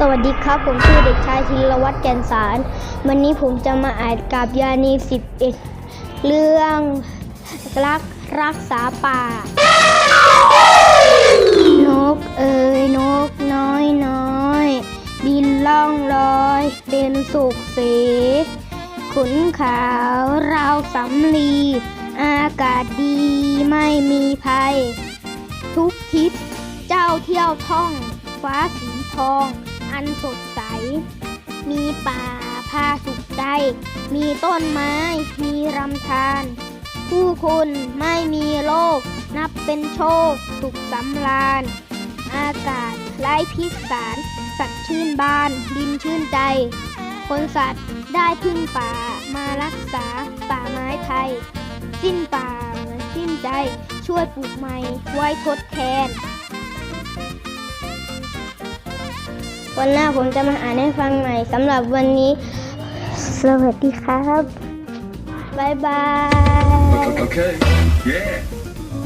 สวัสดีครับ ผมชื่อเด็กชายธีรวัตรแก่นสาร วันนี้ผมจะมาอ่านกับยานี11เรื่องรักรักษาป่า นกเอ๋ยนกน้อยน้อย บินล่องลอยเด่นสุขสีขุนขาวราวสำลี อากาศดีไม่มีภัย ทุกทิศเจ้าเที่ยวท่อง ฟ้าสีทอง อันสดใส มีป่าพาสุขใจ มีต้นไม้ มีรำธารผู้คนไม่มีโรค นับเป็นโชค สุขสำราญ อากาศไร้พิษสาร สัตว์ชื่นบาน ดินชื่นใจ คนสัตว์ได้พึ่งป่ามารักษาป่าไม้ไทย สิ้นป่าเหมือนสิ้นใจ ช่วยปลูกใหม่ไว้ทดแทน วันหน้าผมจะมาอ่านให้ฟังใหม่สำหรับวันนี้ สวัสดีครับ บ๊ายบาย Okay. Yeah.